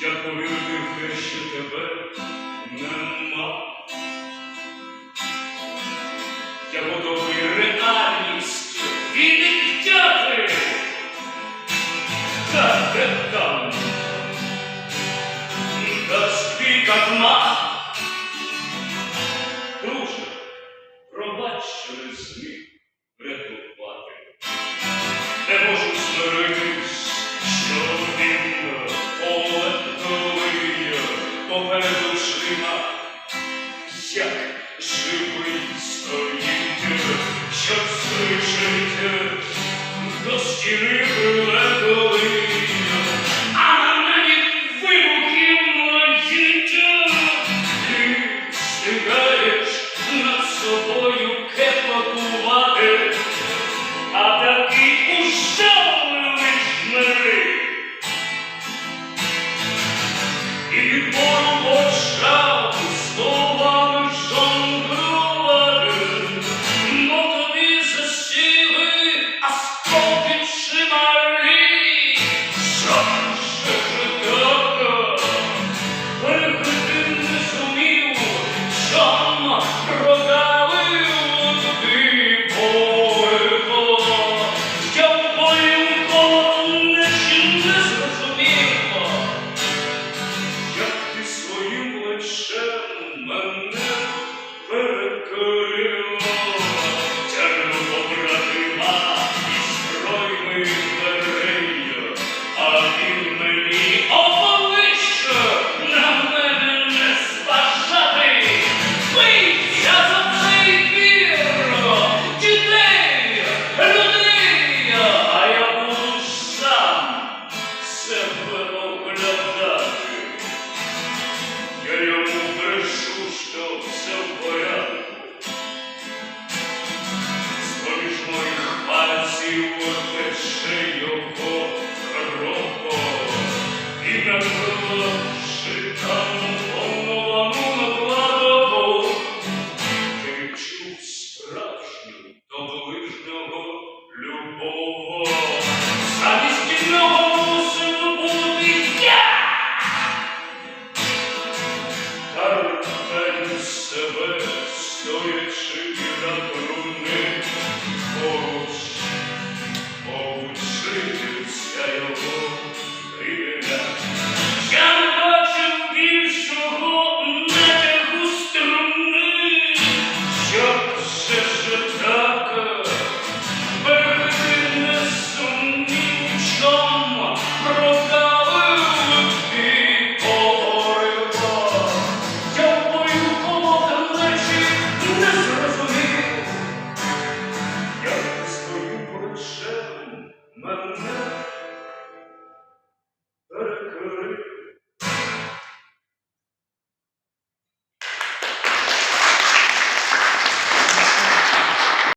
я повірив те, що тебе нема. Я подобний реальність і не дитяти. Та де там? Та спіка всяк живой стоите, сейчас слышите, до стены you would betray your boy. But